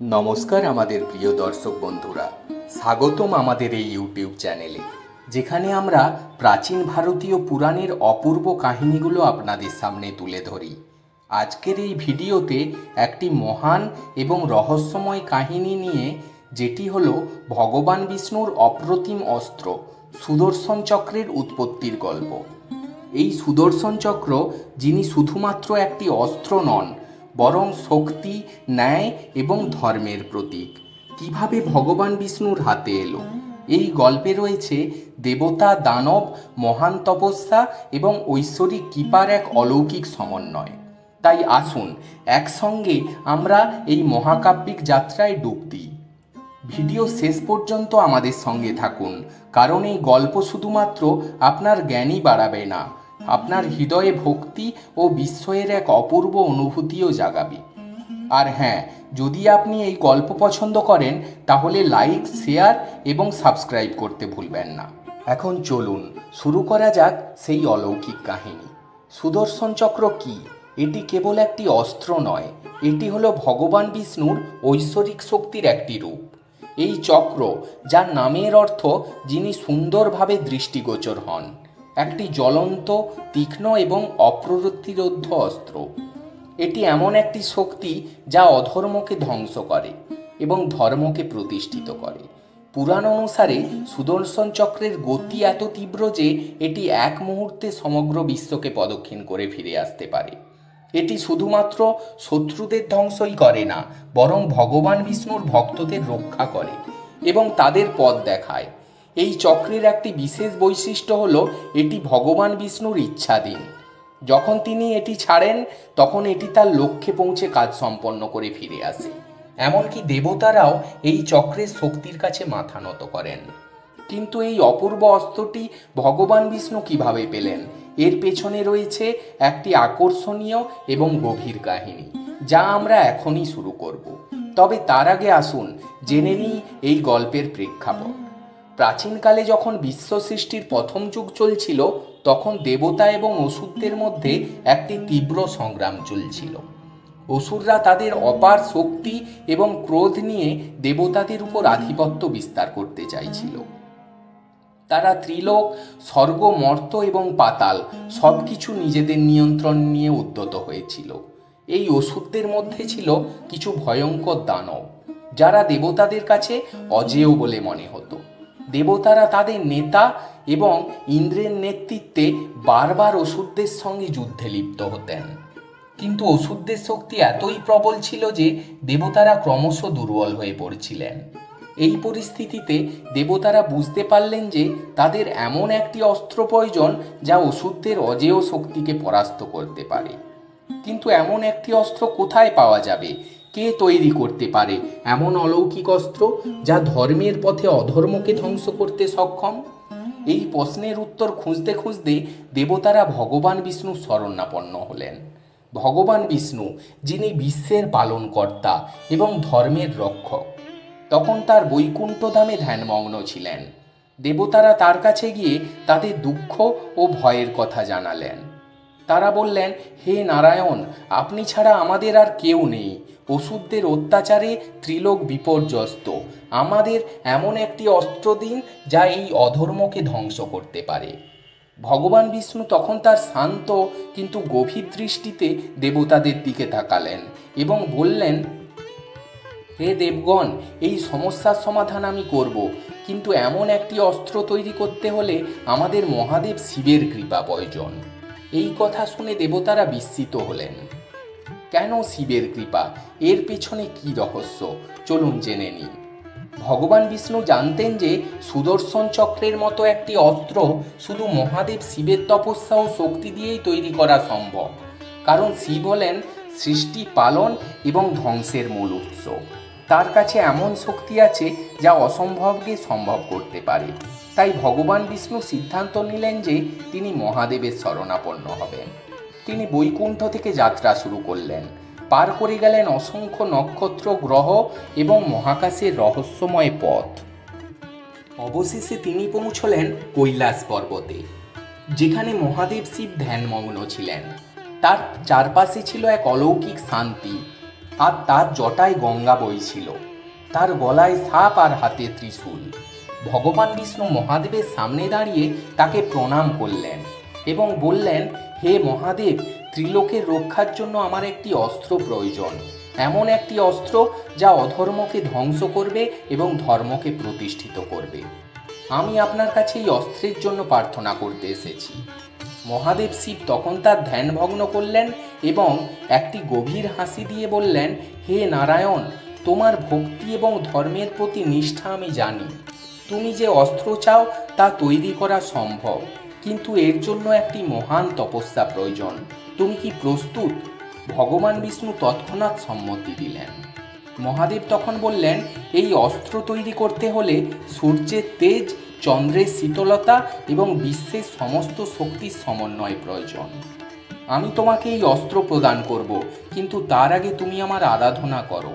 নমস্কার আমাদের প্রিয় দর্শক বন্ধুরা। স্বাগতম আমাদের এই ইউটিউব চ্যানেলে যেখানে আমরা প্রাচীন ভারতীয় পুরাণের অপূর্ব কাহিনীগুলো আপনাদের সামনে তুলে ধরি। আজকের এই ভিডিওতে একটি মহান এবং রহস্যময় কাহিনী নিয়ে, যেটি হল ভগবান বিষ্ণুর অপ্রতিম অস্ত্র, সুদর্শন চক্রের উৎপত্তির গল্প। এই সুদর্শন চক্র, যিনি শুধুমাত্র একটি অস্ত্র নন বরং শক্তি, ন্যায় এবং ধর্মের প্রতীক। কীভাবে ভগবান বিষ্ণুর হাতে এলো? এই গল্পে রয়েছে দেবতা দানব, মহান তপস্যা এবং ঐশ্বরিক কৃপার এক অলৌকিক সমন্বয়। তাই আসুন, একসঙ্গে আমরা এই মহাকাব্যিক যাত্রায় ডুব দিই। ভিডিও শেষ পর্যন্ত আমাদের সঙ্গে থাকুন, কারণ এই গল্প শুধুমাত্র আপনার জ্ঞানই বাড়াবে না আপনার হৃদয়ে ভক্তি ও বিস্ময়ের এক অপূর্ব অনুভূতিও জাগাবে। আর হ্যাঁ যদি আপনি এই গল্প পছন্দ করেন, তাহলে লাইক, শেয়ার এবং সাবস্ক্রাইব করতে ভুলবেন না। এখন চলুন, শুরু করা যাক সেই অলৌকিক কাহিনী। সুদর্শন চক্র কি? এটি কেবল একটি অস্ত্র নয়, এটি হলো ভগবান বিষ্ণুর ঐশ্বরিক শক্তির একটি রূপ। এই চক্র, যার নামের অর্থ যিনি সুন্দরভাবে দৃষ্টিগোচর হন। একটি জ্বলন্ত, তীক্ষ্ণ এবং অপ্রতিরোধ্য অস্ত্র। এটি এমন একটি শক্তি যা অধর্মকে ধ্বংস করে এবং ধর্মকে প্রতিষ্ঠিত করে। পুরাণ অনুসারে সুদর্শন চক্রের গতি এত তীব্র যে এটি এক মুহূর্তে সমগ্র বিশ্বকে প্রদক্ষিণ করে ফিরে আসতে পারে। এটি শুধুমাত্র শত্রুদের ধ্বংসই করে না, বরং ভগবান বিষ্ণুর ভক্তদের রক্ষা করে এবং তাদের পথ দেখায়। এই চক্রের একটি বিশেষ বৈশিষ্ট্য হলো এটি ভগবান বিষ্ণুর ইচ্ছাধীন। যখন তিনি এটি ছাড়েন, তখন এটি তার লক্ষ্যে পৌঁছে কাজ সম্পন্ন করে ফিরে আসে। এমনকি দেবতারাও এই চক্রের শক্তির কাছে মাথা নত করেন। কিন্তু এই অপূর্ব অস্ত্রটি ভগবান বিষ্ণু কীভাবে পেলেন? এর পেছনে রয়েছে একটি আকর্ষণীয় এবং গভীর কাহিনী, যা আমরা এখনই শুরু করব। তবে তার আগে আসুন, জেনে নিই এই গল্পের প্রেক্ষাপট। প্রাচীনকালে যখন বিশ্ব সৃষ্টির প্রথম যুগ চলছিল, তখন দেবতা এবং অসুরদের মধ্যে একটি তীব্র সংগ্রাম চলছিল। অসুররা তাদের অপার শক্তি এবং ক্রোধ নিয়ে দেবতাদের উপর আধিপত্য বিস্তার করতে চাইছিল। তারা ত্রিলোক, স্বর্গ, মর্ত এবং পাতাল সব কিছু নিজেদের নিয়ন্ত্রণ নিয়ে উদ্যত হয়েছিল। এই ওষুধদের মধ্যে ছিল কিছু ভয়ঙ্কর দানব, যারা দেবতাদের কাছে অজেয় বলে মনে হতো। দেবতারা তাদের নেতা এবং ইন্দ্রের নেতৃত্বে বারবার ওষুধদের সঙ্গে যুদ্ধে লিপ্ত হতেন। কিন্তু ওষুধদের শক্তি এতই প্রবল ছিল যে দেবতারা ক্রমশ দুর্বল হয়ে পড়ছিলেন। এই পরিস্থিতিতে দেবতারা বুঝতে পারলেন যে তাদের এমন একটি অস্ত্র প্রয়োজন যা ওষুধদের অজেয় শক্তিকে পরাস্ত করতে পারে। কিন্তু এমন একটি অস্ত্র কোথায় পাওয়া যাবে কে তৈরি করতে পারে? এমন অলৌকিক অস্ত্র যা ধর্মের পথে অধর্মকে ধ্বংস করতে সক্ষম? এই প্রশ্নের উত্তর খুঁজতে খুঁজতে দেবতারা ভগবান বিষ্ণু শরণাপন্ন হলেন। ভগবান বিষ্ণু, যিনি বিশ্বের পালনকর্তা এবং ধর্মের রক্ষক, তখন তার বৈকুণ্ঠ ধামে ধ্যানমগ্ন ছিলেন। দেবতারা তার কাছে গিয়ে তাদের দুঃখ ও ভয়ের কথা জানালেন। তারা বললেন, হে নারায়ণ, আপনি ছাড়া আমাদের আর কেউ নেই। ওষুধদের অত্যাচারে ত্রিলোক বিপর্যস্ত। আমাদের এমন একটি অস্ত্র দিন যা এই অধর্মকে ধ্বংস করতে পারে। ভগবান বিষ্ণু তখন তার শান্ত কিন্তু গভীর দৃষ্টিতে দেবতাদের দিকে তাকালেন এবং বললেন, হে দেবগণ, এই সমস্যার সমাধান আমি করব। কিন্তু এমন একটি অস্ত্র তৈরি করতে হলে আমাদের মহাদেব শিবের কৃপা প্রয়োজন। এই কথা শুনে দেবতারা বিস্মিত হলেন। কেন শিবের কৃপা? এর পেছনে কি রহস্য? চলুন জেনে নিই। ভগবান বিষ্ণু জানতেন যে সুদর্শন চক্রের মতো একটি অস্ত্র শুধু মহাদেব শিবের তপস্যা ও শক্তি দিয়েই তৈরি করা সম্ভব। কারণ শিব হলেন সৃষ্টি, পালন এবং ধ্বংসের মূল উৎস। তার কাছে এমন শক্তি আছে যা অসম্ভবকে সম্ভব করতে পারে। তাই ভগবান বিষ্ণু সিদ্ধান্ত নিলেন যে তিনি মহাদেবের শরণাপন্ন হবেন। তিনি বৈকুণ্ঠ থেকে যাত্রা শুরু করলেন। পার করে গেলেন অসংখ্য নক্ষত্র, গ্রহ এবং মহাকাশের রহস্যময় পথ। অবশেষে তিনি পৌঁছলেন কৈলাস পর্বতে, যেখানে মহাদেব শিব ধ্যানমগ্ন ছিলেন। তার চারপাশে ছিল এক অলৌকিক শান্তি আর তার জটায় গঙ্গা বইছিল তার গলায় সাপ আর হাতে ত্রিশূল। ভগবান বিষ্ণু মহাদেবের সামনে দাঁড়িয়ে তাকে প্রণাম করলেন। এবং বললেন, হে মহাদেব, ত্রিলোকের রক্ষার জন্য আমার একটি অস্ত্র প্রয়োজন। এমন একটি অস্ত্র যা অধর্মকে ধ্বংস করবে এবং ধর্মকে প্রতিষ্ঠিত করবে। আমি আপনার কাছে এই অস্ত্রের জন্য প্রার্থনা করতে এসেছি। মহাদেব শিব তখন তার ধ্যান ভগ্ন করলেন এবং একটি গভীর হাসি দিয়ে বললেন, হে নারায়ণ, তোমার ভক্তি এবং ধর্মের প্রতি নিষ্ঠা আমি জানি। তুমি যে অস্ত্র চাও তা তৈরি করা সম্ভব। কিন্তু এর জন্য একটি মহান তপস্যা প্রয়োজন। তুমি কি প্রস্তুত? ভগবান বিষ্ণু তৎক্ষণাৎ সম্মতি দিলেন। মহাদেব তখন বললেন, এই অস্ত্র তৈরি করতে হলে সূর্যের তেজ, চন্দ্রের শীতলতা এবং বিশ্বের সমস্ত শক্তির সমন্বয় প্রয়োজন। আমি তোমাকে এই অস্ত্র প্রদান করব, কিন্তু তার আগে তুমি আমার আরাধনা করো।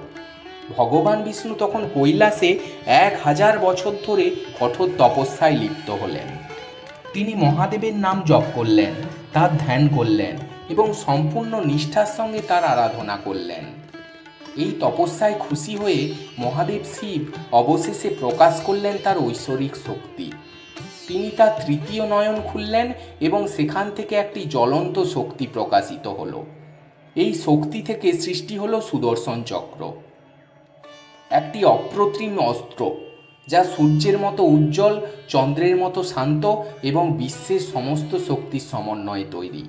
ভগবান বিষ্ণু তখন কৈলাসে এক হাজার বছর ধরে কঠোর তপস্যায় লিপ্ত হলেন। তিনি মহাদেবের নাম জপ করলেন, তার ধ্যান করলেন এবং সম্পূর্ণ নিষ্ঠার সঙ্গে তার আরাধনা করলেন। এই তপস্যায় খুশি হয়ে মহাদেব শিব অবশেষে প্রকাশ করলেন তার ঐশ্বরিক শক্তি। তিনি তার তৃতীয় নয়ন খুললেন এবং সেখান থেকে একটি জ্বলন্ত শক্তি প্রকাশিত হলো। এই শক্তি থেকে সৃষ্টি হলো সুদর্শন চক্র। একটি অপ্রতিম অস্ত্র যা সূর্যের মতো উজ্জ্বল, চন্দ্রের মতো শান্ত এবং বিশ্বের সমস্ত শক্তির সমন্বয়ে তৈরি।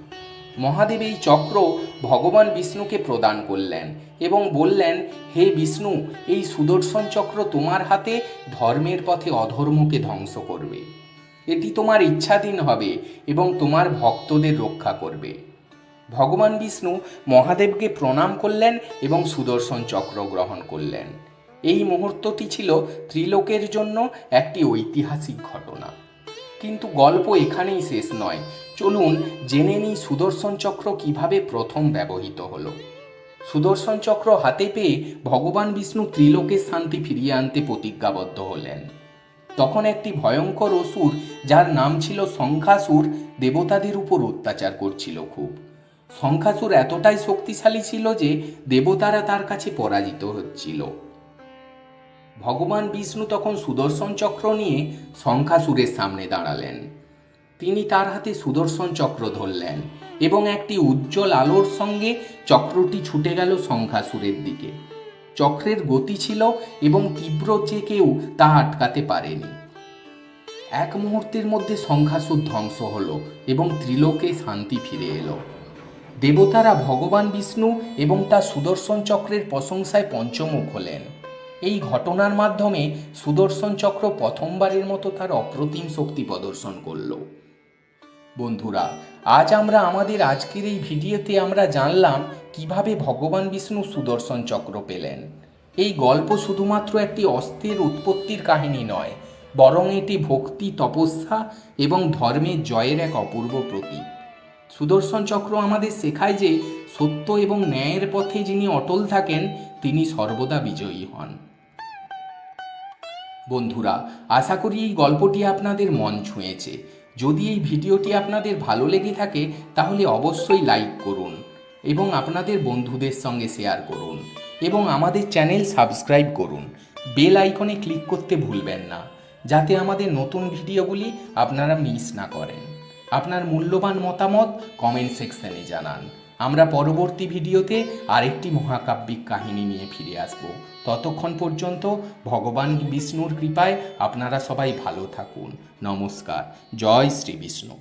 মহাদেব এই চক্র ভগবান বিষ্ণুকে প্রদান করলেন এবং বললেন, হে বিষ্ণু, এই সুদর্শন চক্র তোমার হাতে ধর্মের পথে অধর্মকে ধ্বংস করবে। এটি তোমার ইচ্ছাধীন হবে এবং তোমার ভক্তদের রক্ষা করবে। ভগবান বিষ্ণু মহাদেবকে প্রণাম করলেন এবং সুদর্শন চক্র গ্রহণ করলেন। এই মুহূর্তটি ছিল ত্রিলোকের জন্য একটি ঐতিহাসিক ঘটনা। কিন্তু গল্প এখানেই শেষ নয়। চলুন জেনে নিই সুদর্শন চক্র কীভাবে প্রথম ব্যবহৃত হলো। সুদর্শন চক্র হাতে পেয়ে ভগবান বিষ্ণু ত্রিলোকের শান্তি ফিরিয়ে আনতে প্রতিজ্ঞাবদ্ধ হলেন। তখন একটি ভয়ঙ্কর অসুর, যার নাম ছিল সংখ্যাসুর দেবতাদের উপর অত্যাচার করছিল খুব। সংখ্যাসুর এতটাই শক্তিশালী ছিল যে দেবতারা তার কাছে পরাজিত হচ্ছিল। ভগবান বিষ্ণু তখন সুদর্শন চক্র নিয়ে শঙ্খাসুরের সামনে দাঁড়ালেন। তিনি তার হাতে সুদর্শন চক্র ধরলেন এবং একটি উজ্জ্বল আলোর সঙ্গে চক্রটি ছুটে গেল শঙ্খাসুরের দিকে। চক্রের গতি ছিল এবং তীব্র যে কেউ তা আটকাতে পারেনি। এক মুহূর্তের মধ্যে শঙ্খাসুর ধ্বংস হলো এবং ত্রিলোকে শান্তি ফিরে এলো। দেবতারা ভগবান বিষ্ণু এবং তার সুদর্শন চক্রের প্রশংসায় পঞ্চমুখ হলেন। এই ঘটনার মাধ্যমে সুদর্শন চক্র প্রথমবারের মতো তার অপ্রতিম শক্তি প্রদর্শন করল। বন্ধুরা, আজ আমরা আমাদের আজকের এই ভিডিওতে আমরা জানলাম কীভাবে ভগবান বিষ্ণু সুদর্শন চক্র পেলেন। এই গল্প শুধুমাত্র একটি অস্ত্রের উৎপত্তির কাহিনী নয়, বরং এটি ভক্তি, তপস্যা এবং ধর্মের জয়ের এক অপূর্ব প্রতীক। সুদর্শন চক্র আমাদের শেখায় যে সত্য এবং ন্যায়ের পথে যিনি অটল থাকেন, তিনি সর্বদা বিজয়ী হন। বন্ধুরা, আশা করি এই গল্পটি আপনাদের মন ছুঁয়েছে। যদি এই ভিডিওটি আপনাদের ভালো লেগে থাকে, তাহলে অবশ্যই লাইক করুন এবং আপনাদের বন্ধুদের সঙ্গে শেয়ার করুন এবং আমাদের চ্যানেল সাবস্ক্রাইব করুন। বেল আইকনে ক্লিক করতে ভুলবেন না, যাতে আমাদের নতুন ভিডিওগুলি আপনারা মিস না করেন। আপনার মূল্যবান মতামত কমেন্ট সেকশনে জানান। আমরা পরবর্তী ভিডিওতে আরেকটি মহাকাব্যিক কাহিনী নিয়ে ফিরে আসব। ততক্ষণ পর্যন্ত ভগবান বিষ্ণুর কৃপায় আপনারা সবাই ভালো থাকুন। নমস্কার। জয় শ্রী বিষ্ণু।